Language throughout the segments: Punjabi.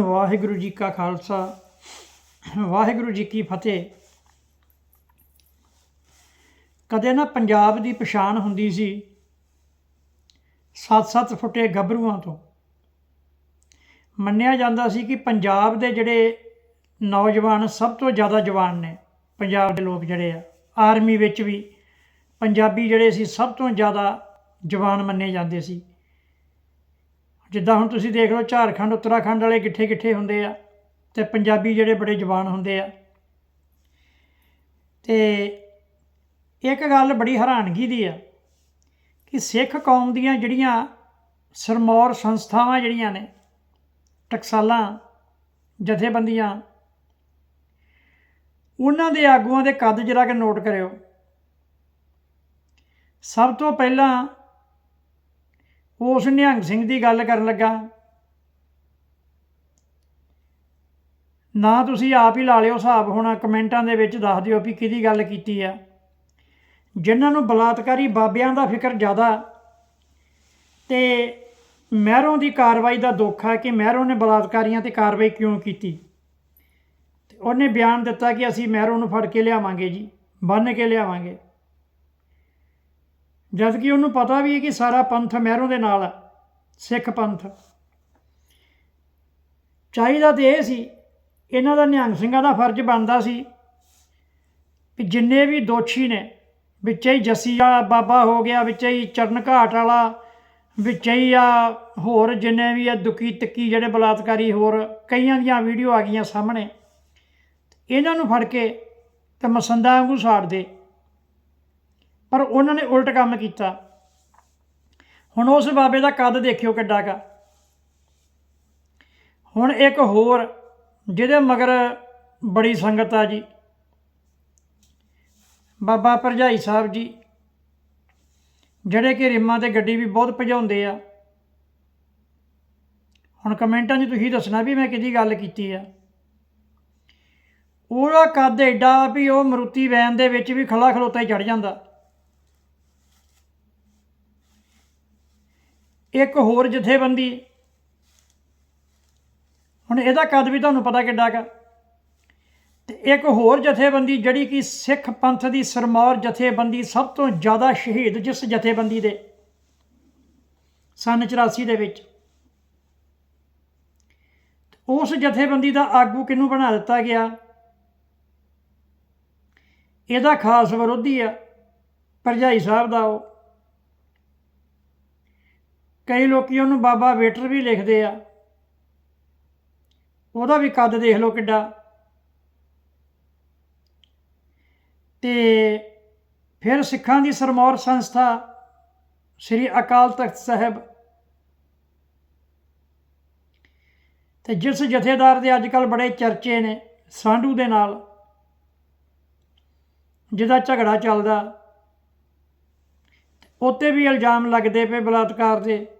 ਵਾਹਿਗੁਰੂ ਜੀ ਕਾ ਖਾਲਸਾ, ਵਾਹਿਗੁਰੂ ਜੀ ਕੀ ਫਤਿਹ। ਕਦੇ ਨਾ ਪੰਜਾਬ ਦੀ ਪਛਾਣ ਹੁੰਦੀ ਸੀ ਸੱਤ-ਸੱਤ ਫੁੱਟੇ ਗੱਭਰੂਆਂ ਤੋਂ। ਮੰਨਿਆ ਜਾਂਦਾ ਸੀ ਕਿ ਪੰਜਾਬ ਦੇ ਜਿਹੜੇ ਨੌਜਵਾਨ ਸਭ ਤੋਂ ਜ਼ਿਆਦਾ ਜਵਾਨ ਨੇ, ਪੰਜਾਬ ਦੇ ਲੋਕ ਜਿਹੜੇ ਆ, ਆਰਮੀ ਵਿੱਚ ਵੀ ਪੰਜਾਬੀ ਜਿਹੜੇ ਸੀ ਸਭ ਤੋਂ ਜ਼ਿਆਦਾ ਜਵਾਨ ਮੰਨੇ ਜਾਂਦੇ ਸੀ। ਜਿੱਦਾਂ ਹੁਣ ਤੁਸੀਂ ਦੇਖ ਲਓ ਝਾਰਖੰਡ, ਉੱਤਰਾਖੰਡ ਵਾਲੇ ਕਿੱਥੇ ਕਿੱਥੇ ਹੁੰਦੇ ਆ ਤੇ ਪੰਜਾਬੀ ਜਿਹੜੇ ਬੜੇ ਜਵਾਨ ਹੁੰਦੇ ਆ। ਤੇ ਇੱਕ ਗੱਲ ਬੜੀ ਹੈਰਾਨਗੀ ਦੀ ਆ ਕਿ ਸਿੱਖ ਕੌਮ ਦੀਆਂ ਜਿਹੜੀਆਂ ਸਰਮੌਰ ਸੰਸਥਾਵਾਂ ਜਿਹੜੀਆਂ ਨੇ, ਟਕਸਾਲਾਂ, ਜਥੇਬੰਦੀਆਂ, ਉਹਨਾਂ ਦੇ ਆਗੂਆਂ ਦੇ ਕੱਦ ਜਰਾ ਕਿ ਨੋਟ ਕਰਿਓ। ਸਭ ਤੋਂ ਪਹਿਲਾਂ ਉਸ ਨਿਹੰਗ ਸਿੰਘ ਦੀ ਗੱਲ ਕਰਨ ਲੱਗਾ। ਨਾ ਤੁਸੀਂ ਆਪ ਹੀ ਲਾ ਲਿਓ ਹਿਸਾਬ, ਹੁਣ ਕਮੈਂਟਾਂ ਦੇ ਵਿੱਚ ਦੱਸ ਦਿਓ ਵੀ ਕਿਹਦੀ ਗੱਲ ਕੀਤੀ ਆ। ਜਿਨ੍ਹਾਂ ਨੂੰ ਬਲਾਤਕਾਰੀ ਬਾਬਿਆਂ ਦਾ ਫਿਕਰ ਜ਼ਿਆਦਾ ਤੇ ਮਹਿਰੋਂ ਦੀ ਕਾਰਵਾਈ ਦਾ ਦੁੱਖ ਹੈ ਕਿ ਮਹਿਰੋਂ ਨੇ ਬਲਾਤਕਾਰੀਆਂ ਤੇ ਕਾਰਵਾਈ ਕਿਉਂ ਕੀਤੀ। ਤੇ ਉਹਨੇ ਬਿਆਨ ਦਿੱਤਾ ਕਿ ਅਸੀਂ ਮਹਿਰੋਂ ਨੂੰ ਫੜ ਕੇ ਲਿਆਵਾਂਗੇ ਜੀ ਬੰਨ ਕੇ ਲਿਆਵਾਂਗੇ। ਜਦ ਕਿ ਉਹਨੂੰ ਪਤਾ ਵੀ ਹੈ ਕਿ ਸਾਰਾ ਪੰਥ ਮਹਿਰੋਂ ਦੇ ਨਾਲ ਆ ਸਿੱਖ ਪੰਥ। ਚਾਹੀਦਾ ਤੇ ਇਹ ਸੀ, ਇਹਨਾਂ ਦਾ ਨਿਹੰਗ ਸਿੰਘਾਂ ਦਾ ਫਰਜ਼ ਬਣਦਾ ਸੀ ਕਿ ਜਿੰਨੇ ਵੀ ਦੋਸ਼ੀ ਨੇ, ਵਿੱਚੇ ਹੀ ਜੱਸੀ ਵਾਲਾ ਬਾਬਾ ਹੋ ਗਿਆ, ਵਿੱਚੇ ਹੀ ਚਰਨ ਘਾਟ ਵਾਲਾ, ਵਿੱਚੇ ਹੀ ਆ ਹੋਰ ਜਿੰਨੇ ਵੀ ਆ ਦੁਕੀ ਤੱਕੀ ਜਿਹੜੇ ਬਲਾਤਕਾਰੀ ਹੋਰ ਕਈਆਂ ਦੀਆਂ ਵੀਡੀਓ ਆ ਗਈਆਂ ਸਾਹਮਣੇ, ਇਹਨਾਂ ਨੂੰ ਫੜ ਕੇ ਤੇ ਮਸੰਦਾ ਵਾਂਗੂ ਸਾੜ ਦੇ ਪਰ ਉਹਨਾਂ ਨੇ ਉਲਟ ਕੰਮ ਕੀਤਾ। ਹੁਣ ਉਸ ਬਾਬੇ ਦਾ ਕੱਦ ਦੇਖਿਓ ਕਿੱਡਾ ਕਾ। ਹੁਣ ਇੱਕ ਹੋਰ, ਜਿਹਦੇ ਮਗਰ ਬੜੀ ਸੰਗਤ ਆ ਜੀ। ਬਾਬਾ ਭਰਜਾਈ ਸਾਹਿਬ ਜੀ, ਜਿਹੜੇ ਕਿ ਰਿਮਾਂ ਤੇ ਗੱਡੀ ਵੀ ਬਹੁਤ ਭਜਾਉਂਦੇ ਆ। ਹੁਣ ਕਮੈਂਟਾਂ 'ਚ ਤੁਸੀਂ ਦੱਸਣਾ ਵੀ ਮੈਂ ਕਿਹਦੀ ਗੱਲ ਕੀਤੀ ਆ। ਉਹਦਾ ਕੱਦ ਐਡਾ ਵੀ ਉਹ ਮਰੂਤੀ ਵੈਨ ਦੇ ਵਿੱਚ ਵੀ ਖਲਾ ਖਲੋਤਾ ਹੀ ਚੜ ਜਾਂਦਾ। ਇੱਕ ਹੋਰ ਜਥੇਬੰਦੀ। ਹੁਣ ਇਹਦਾ ਕਦ ਵੀ ਤੁਹਾਨੂੰ ਪਤਾ ਕਿੱਡਾ ਕਾ ਤੇ ਇੱਕ ਹੋਰ ਜਥੇਬੰਦੀ ਜਿਹੜੀ ਕਿ ਸਿੱਖ ਪੰਥ ਦੀ ਸਰਮੌਰ ਜਥੇਬੰਦੀ ਸਭ ਤੋਂ ਜ਼ਿਆਦਾ ਸ਼ਹੀਦ ਜਿਸ ਜਥੇਬੰਦੀ ਦੇ, ਸਨ 84 ਦੇ ਵਿੱਚ। ਉਸ ਜਥੇਬੰਦੀ ਦਾ ਆਗੂ ਕਿਹਨੂੰ ਬਣਾ ਦਿੱਤਾ ਗਿਆ? ਇਹਦਾ ਖਾਸ ਵਿਰੋਧੀ ਆ, ਭਰਜਾਈ ਸਾਹਿਬ ਦਾ ਉਹ। ਕਈ ਲੋਕੀ ਉਹਨੂੰ ਬਾਬਾ ਵੇਟਰ ਵੀ ਲਿਖਦੇ ਆ। ਉਹਦਾ ਵੀ ਕੱਦ ਦੇਖ ਲਓ ਕਿੱਡਾ। ਤੇ ਫਿਰ ਸਿੱਖਾਂ ਦੀ ਸਰਮੌਰ ਸੰਸਥਾ ਸ੍ਰੀ ਅਕਾਲ ਤਖਤ ਸਾਹਿਬ। ਤੇ ਜਿਸ ਜਥੇਦਾਰ ਦੇ ਅੱਜ ਕੱਲ ਬੜੇ ਚਰਚੇ ਨੇ ਸਾਂਢੂ ਦੇ ਨਾਲ, ਜਿਹਦਾ ਝਗੜਾ ਚੱਲਦਾ, ਉੱਤੇ ਵੀ ਇਲਜ਼ਾਮ ਲੱਗਦੇ ਪਏ ਬਲਾਤਕਾਰ ਦੇ।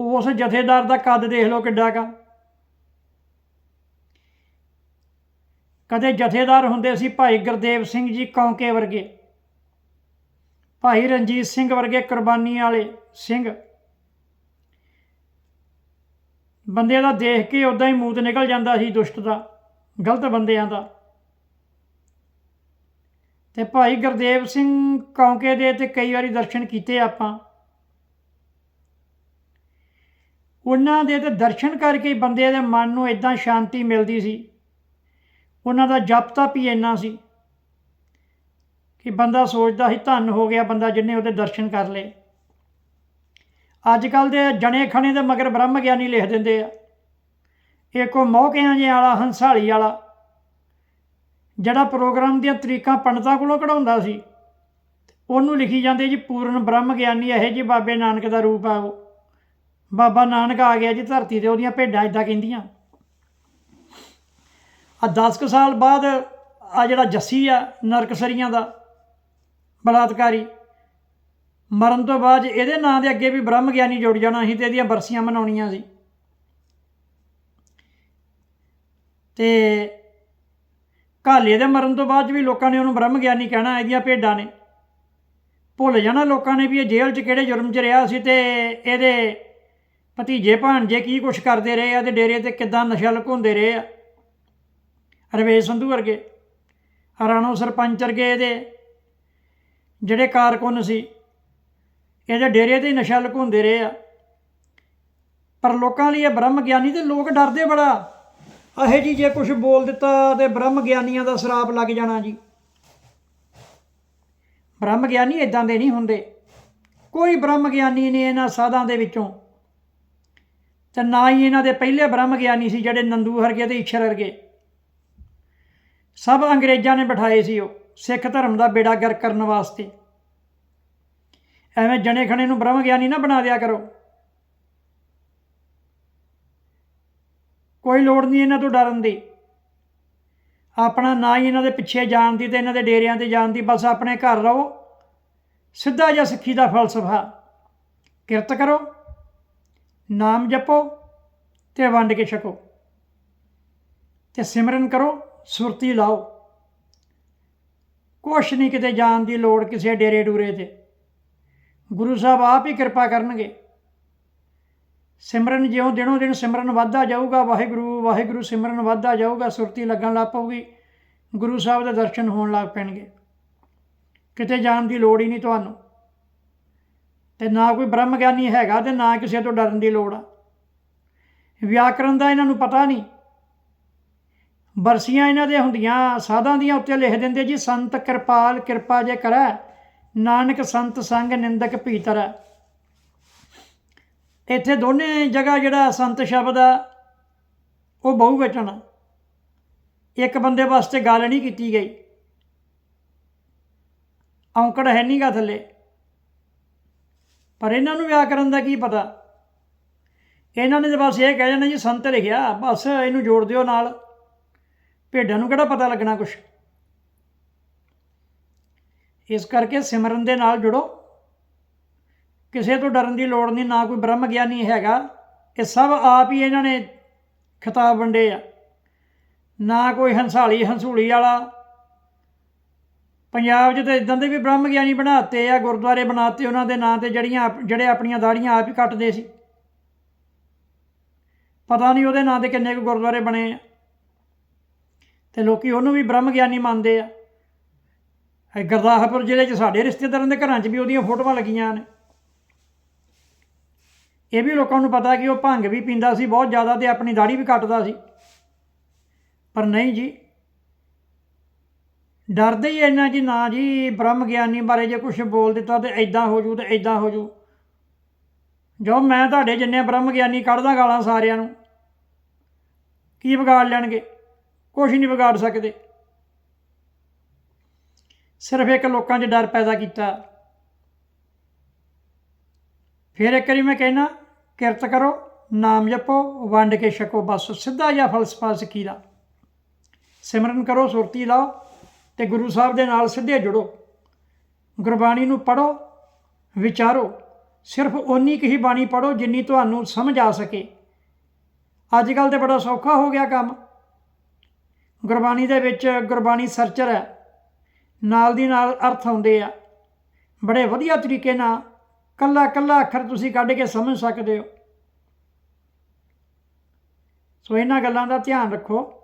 ਉਸ ਜਥੇਦਾਰ ਦਾ ਕੱਦ ਦੇਖ ਲਓ ਕਿੱਡਾ ਕਾ ਕਦੇ ਜਥੇਦਾਰ ਹੁੰਦੇ ਸੀ ਭਾਈ ਗੁਰਦੇਵ ਸਿੰਘ ਜੀ ਕੌਂਕੇ ਵਰਗੇ, ਭਾਈ ਰਣਜੀਤ ਸਿੰਘ ਵਰਗੇ ਕੁਰਬਾਨੀ ਵਾਲੇ ਸਿੰਘ। ਬੰਦੇ ਦਾ ਦੇਖ ਕੇ ਉਦਾਂ ਹੀ ਮੂਤ ਨਿਕਲ ਜਾਂਦਾ ਸੀ ਦੁਸ਼ਟ ਦਾ, ਗਲਤ ਬੰਦਿਆਂ ਦਾ। ਤੇ ਭਾਈ ਗੁਰਦੇਵ ਸਿੰਘ ਕੌਂਕੇ ਦੇ ਤੇ ਕਈ ਵਾਰੀ ਦਰਸ਼ਨ ਕੀਤੇ ਆਪਾਂ। ਉਹਨਾਂ ਦੇ ਤੇ ਦਰਸ਼ਨ ਕਰਕੇ ਬੰਦੇ ਦੇ ਮਨ ਨੂੰ ਇਦਾਂ ਸ਼ਾਂਤੀ ਮਿਲਦੀ ਸੀ। ਉਹਨਾਂ ਦਾ ਜਪ ਤਪ ਹੀ ਇੰਨਾ ਸੀ ਕਿ ਬੰਦਾ ਸੋਚਦਾ ਸੀ ਧੰਨ ਹੋ ਗਿਆ ਬੰਦਾ ਜਿਨੇ ਉਹਦੇ ਦਰਸ਼ਨ ਕਰ ਲਏ। ਅੱਜ ਕੱਲ ਦੇ ਜਣੇ ਖਣੇ ਦੇ ਮਗਰ ਬ੍ਰਹਮ ਗਿਆਨੀ ਲਿਖ ਦਿੰਦੇ ਆ ਇੱਕ ਉਹ ਮੌਕਿਆਂ ਜੇ ਵਾਲਾ ਹੰਸਾਲੀ ਵਾਲਾ ਜਿਹੜਾ ਪ੍ਰੋਗਰਾਮ ਦੀਆਂ ਤਰੀਕਾਂ ਪੰਡਤਾਂ ਕੋਲੋਂ ਕਢਾਉਂਦਾ ਸੀ, ਉਹਨੂੰ ਲਿਖੀ ਜਾਂਦੇ ਜੀ, ਪੂਰਨ ਬ੍ਰਹਮ ਗਿਆਨੀ, ਇਹ ਜੀ ਬਾਬੇ ਨਾਨਕ ਦਾ ਰੂਪ ਆ ਉਹ ਬਾਬਾ ਨਾਨਕ ਆ ਗਿਆ ਜੀ ਧਰਤੀ ਤੇ, ਉਹਦੀਆਂ ਭੇਡਾਂ ਇਦਾਂ ਕਹਿੰਦੀਆਂ। ਆ 10 ਕੁ ਸਾਲ ਬਾਅਦ ਆ ਜਿਹੜਾ ਜੱਸੀ ਆ, ਨਰਕਸਰੀਆਂ ਦਾ ਬਲਾਤਕਾਰੀ, ਮਰਨ ਤੋਂ ਬਾਅਦ ਇਹਦੇ ਨਾਂ ਦੇ ਅੱਗੇ ਵੀ ਬ੍ਰਹਮ ਗਿਆਨੀ ਜੁੜ ਜਾਣਾ ਸੀ ਤੇ ਇਹਦੀਆਂ ਬਰਸੀਆਂ ਮਨਾਉਣੀਆਂ ਸੀ। ਤੇ ਕਾਲੇ ਦੇ ਮਰਨ ਤੋਂ ਬਾਅਦ ਵੀ ਲੋਕਾਂ ਨੇ ਉਹਨੂੰ ਬ੍ਰਹਮ ਗਿਆਨੀ ਕਹਿਣਾ, ਇਹਦੀਆਂ ਭੇਡਾਂ ਨੇ। ਭੁੱਲ ਜਾਣਾ ਲੋਕਾਂ ਨੇ ਵੀ ਇਹ ਜੇਲ੍ਹ 'ਚ ਕਿਹੜੇ ਜੁਰਮ 'ਚ ਰਿਹਾ ਸੀ ਤੇ ਇਹਦੇ ਭਤੀਜੇ ਭਾਣਜੇ ਕੀ ਕੁਛ ਕਰਦੇ ਰਹੇ ਆ ਤੇ ਡੇਰੇ ਤੇ ਕਿੱਦਾਂ ਨਸ਼ਾ ਲੁਕਾਉਂਦੇ ਰਹੇ ਆ? ਰਵੇਸ਼ ਸੰਧੂ ਵਰਗੇ ਰਾਣੋ ਸਰਪੰਚ ਵਰਗੇ ਇਹਦੇ ਜਿਹੜੇ ਕਾਰਕੁਨ ਸੀ ਇਹਦੇ ਡੇਰੇ ਤੇ ਨਸ਼ਾ ਲੁਕਾਉਂਦੇ ਰਹੇ ਆ। ਪਰ ਲੋਕਾਂ ਲਈ ਇਹ ਬ੍ਰਹਮ ਗਿਆਨੀ ਤੇ ਲੋਕ ਡਰਦੇ ਬੜਾ। ਅਹੇ ਜੀ ਜੇ ਕੁਝ ਬੋਲ ਦਿੱਤਾ ਤੇ ਬ੍ਰਹਮ ਗਿਆਨੀਆਂ ਦਾ ਸਰਾਪ ਲੱਗ ਜਾਣਾ ਜੀ। ਬ੍ਰਹਮ ਗਿਆਨੀ ਇਦਾਂ ਦੇ ਨਹੀਂ ਹੁੰਦੇ। ਕੋਈ ਬ੍ਰਹਮ ਗਿਆਨੀ ਨੇ ਇਹਨਾਂ ਸਾਧਾਂ ਦੇ ਵਿੱਚੋਂ ਤੇ ਨਾ ਹੀ ਇਹਨਾਂ ਦੇ ਪਹਿਲੇ ਬ੍ਰਹਮ ਗਿਆਨੀ ਸੀ ਜਿਹੜੇ ਨੰਦੂ ਵਰਗੇ ਤੇ ਈਸ਼ਰ ਵਰਗੇ। ਸਭ ਅੰਗਰੇਜ਼ਾਂ ਨੇ ਬਿਠਾਏ ਸੀ ਉਹ, ਸਿੱਖ ਧਰਮ ਦਾ ਬੇੜਾ ਗਰ ਕਰਨ ਵਾਸਤੇ। ਐਵੇਂ ਜਣੇ ਖਣੇ ਨੂੰ ਬ੍ਰਹਮ ਗਿਆਨੀ ਨਾ ਬਣਾ ਦਿਆ ਕਰੋ। ਕੋਈ ਲੋੜ ਨਹੀਂ ਇਹਨਾਂ ਤੋਂ ਡਰਨ ਦੀ। ਆਪਣਾ ਨਾ ਹੀ ਇਹਨਾਂ ਦੇ ਪਿੱਛੇ ਜਾਣ ਦੀ ਤੇ ਇਹਨਾਂ ਦੇ ਡੇਰਿਆਂ ਤੇ ਜਾਣ ਦੀ, ਬਸ ਆਪਣੇ ਘਰ ਰਹੋ। ਸਿੱਧਾ ਜਿਹਾ ਸਿੱਖੀ ਦਾ ਫਲਸਫਾ। ਕਿਰਤ ਕਰੋ। ਨਾਮ ਜਪੋ ਤੇ ਵੰਡ ਕੇ ਛਕੋ। ਤੇ ਸਿਮਰਨ ਕਰੋ, ਸੁਰਤੀ ਲਾਓ। ਕੁਛ ਨਹੀਂ ਕਿਤੇ ਜਾਣ ਦੀ ਲੋੜ ਕਿਸੇ ਡੇਰੇ ਡੂਰੇ ਤੇ। ਗੁਰੂ ਸਾਹਿਬ ਆਪ ਹੀ ਕਿਰਪਾ ਕਰਨਗੇ। ਸਿਮਰਨ ਜਿਉਂ ਦਿਨੋਂ ਦਿਨ ਸਿਮਰਨ ਵੱਧਦਾ ਜਾਊਗਾ, ਵਾਹਿਗੁਰੂ ਵਾਹਿਗੁਰੂ ਸਿਮਰਨ ਵੱਧਦਾ ਜਾਊਗਾ, ਸੁਰਤੀ ਲੱਗਣ ਲੱਗ ਪਊਗੀ। ਗੁਰੂ ਸਾਹਿਬ ਦੇ ਦਰਸ਼ਨ ਹੋਣ ਲੱਗ ਪੈਣਗੇ। ਕਿਤੇ ਜਾਣ ਦੀ ਲੋੜ ਹੀ ਨਹੀਂ ਤੁਹਾਨੂੰ। ਤੇ ਨਾ ਕੋਈ ਬ੍ਰਹਮ ਗਿਆਨੀ ਹੈਗਾ ਤੇ ਨਾ ਕਿਸੇ ਤੋਂ ਡਰਨ ਦੀ ਲੋੜ ਆ। ਵਿਆਕਰਨ ਦਾ ਇਹਨਾਂ ਨੂੰ ਪਤਾ ਨਹੀਂ। ਬਰਸੀਆਂ ਇਹਨਾਂ ਦੇ ਹੁੰਦੀਆਂ, ਸਾਧਾਂ ਦੀਆਂ ਉੱਤੇ ਲਿਖ ਦਿੰਦੇ ਜੀ, ਸੰਤ ਕਿਰਪਾਲ, ਕਿਰਪਾ ਜੇ ਕਰੈ, ਨਾਨਕ ਸੰਤ ਸੰਗ ਨਿੰਦਕ ਭੀਤਰ। ਇੱਥੇ ਦੋਨੇ ਜਗ੍ਹਾ ਜਿਹੜਾ ਸੰਤ ਸ਼ਬਦ ਆ, ਉਹ ਬਹੁਵਚਨ ਆ ਇੱਕ ਬੰਦੇ ਵਾਸਤੇ ਗੱਲ ਨਹੀਂ ਕੀਤੀ ਗਈ। ਔਂਕੜ ਹੈ ਨਹੀਂਗਾ ਥੱਲੇ। ਪਰ ਇਹਨਾਂ ਨੂੰ ਵਿਆਕਰਨ ਦਾ ਕੀ ਪਤਾ? ਇਹਨਾਂ ਨੇ ਤਾਂ ਬਸ ਇਹ ਕਹਿ ਜਾਣਾ ਜੀ, ਸੰਤ ਲਿਖਿਆ, ਬਸ ਇਹਨੂੰ ਜੋੜ ਦਿਓ ਨਾਲ। ਭੇਡਾਂ ਨੂੰ ਕਿਹੜਾ ਪਤਾ ਲੱਗਣਾ ਕੁਛ? ਇਸ ਕਰਕੇ ਸਿਮਰਨ ਦੇ ਨਾਲ ਜੁੜੋ। ਕਿਸੇ ਤੋਂ ਡਰਨ ਦੀ ਲੋੜ ਨਹੀਂ, ਨਾ ਕੋਈ ਬ੍ਰਹਮ ਗਿਆਨੀ ਹੈਗਾ। ਇਹ ਸਭ ਆਪ ਹੀ ਇਹਨਾਂ ਨੇ ਖਿਤਾਬ ਵੰਡੇ ਆ। ਨਾ ਕੋਈ ਹੰਸਾਲੀ ਹੰਸੂਲੀ ਵਾਲਾ ਪੰਜਾਬ 'ਚ ਤਾਂ ਇਦਾਂ ਦੇ ਵੀ ਬ੍ਰਹਮ ਗਿਆਨੀ ਬਣਾਤੇ ਆ, ਗੁਰਦੁਆਰੇ ਬਣਾਤੇ ਉਹਨਾਂ ਦੇ ਨਾਂ ਤੇ ਜਿਹੜੀਆਂ ਆਪ- ਜਿਹੜੇ ਆਪਣੀਆਂ ਦਾੜੀਆਂ ਆਪ ਹੀ ਕੱਟਦੇ ਸੀ। ਪਤਾ ਨਹੀਂ ਉਹਦੇ ਨਾਂ ਤੇ ਕਿੰਨੇ ਕੁ ਗੁਰਦੁਆਰੇ ਬਣੇ ਆ। ਤੇ ਲੋਕੀ ਉਹਨੂੰ ਵੀ ਬ੍ਰਹਮ ਗਿਆਨੀ ਮੰਨਦੇ ਆ। ਇਹ ਗੁਰਦਾਸਪੁਰ ਜ਼ਿਲ੍ਹੇ 'ਚ ਸਾਡੇ ਰਿਸ਼ਤੇਦਾਰਾਂ ਦੇ ਘਰਾਂ 'ਚ ਵੀ ਉਹਦੀਆਂ ਫੋਟੋਆਂ ਲੱਗੀਆਂ ਨੇ। ਇਹ ਵੀ ਲੋਕਾਂ ਨੂੰ ਪਤਾ ਕਿ ਉਹ ਭੰਗ ਵੀ ਪੀਂਦਾ ਸੀ, ਬਹੁਤ ਜ਼ਿਆਦਾ ਤੇ ਆਪਣੀ ਦਾੜੀ ਵੀ ਕੱਟਦਾ ਸੀ। ਪਰ ਨਹੀਂ ਜੀ ਡਰਦੇ ਹੀ ਇੰਨਾ ਜੀ, ਨਾ ਜੀ, ਬ੍ਰਹਮ ਗਿਆਨੀ ਬਾਰੇ ਜੇ ਕੁਝ ਬੋਲ ਦਿੱਤਾ ਤੇ ਐਦਾਂ ਹੋ ਜੂ ਤੇ ਐਦਾਂ ਹੋ ਜੂ। ਜੋ ਮੈਂ ਤੁਹਾਡੇ ਜਿੰਨੇ ਬ੍ਰਹਮ ਗਿਆਨੀ ਕੱਢਦਾ ਗਾਲਾਂ ਸਾਰਿਆਂ ਨੂੰ, ਕੀ ਵਿਗਾੜ ਲੈਣਗੇ? ਕੁਝ ਨਹੀਂ ਵਿਗਾੜ ਸਕਦੇ। ਸਿਰਫ ਇੱਕ ਲੋਕਾਂ 'ਚ ਡਰ ਪੈਦਾ ਕੀਤਾ। ਫਿਰ ਇੱਕ ਵਾਰੀ ਮੈਂ ਕਹਿਣਾ ਕਿਰਤ ਕਰੋ, ਨਾਮ ਜਪੋ, ਵੰਡ ਕੇ ਛਕੋ, ਬਸ ਸਿੱਧਾ ਜਿਹਾ ਫਲਸਫਾ, ਸਿੱਖੀ ਦਾ। ਸਿਮਰਨ ਕਰੋ, ਸੁਰਤੀ ਲਾਓ। ਤੇ ਗੁਰੂ ਸਾਹਿਬ ਦੇ ਨਾਲ ਸਿੱਧੇ ਜੁੜੋ। ਗੁਰਬਾਣੀ ਨੂੰ ਪੜੋ ਵਿਚਾਰੋ। ਸਿਰਫ ਓਨੀ ਕੁ ਹੀ ਬਾਣੀ ਪੜੋ ਜਿੰਨੀ ਤੁਹਾਨੂੰ ਸਮਝ ਆ ਸਕੇ। ਅੱਜ ਕੱਲ ਤੇ ਬੜਾ ਸੌਖਾ ਹੋ ਗਿਆ ਕੰਮ। ਗੁਰਬਾਣੀ ਦੇ ਵਿੱਚ ਗੁਰਬਾਣੀ ਸਰਚਰ ਹੈ। ਨਾਲ ਦੀ ਨਾਲ ਅਰਥ ਆਉਂਦੇ ਆ। ਬੜੇ ਵਧੀਆ ਤਰੀਕੇ ਨਾਲ ਕੱਲਾ ਕੱਲਾ ਅੱਖਰ ਤੁਸੀਂ ਕੱਢ ਕੇ ਸਮਝ ਸਕਦੇ ਹੋ। ਸੋ ਇਹਨਾਂ ਗੱਲਾਂ ਦਾ ਧਿਆਨ ਰੱਖੋ।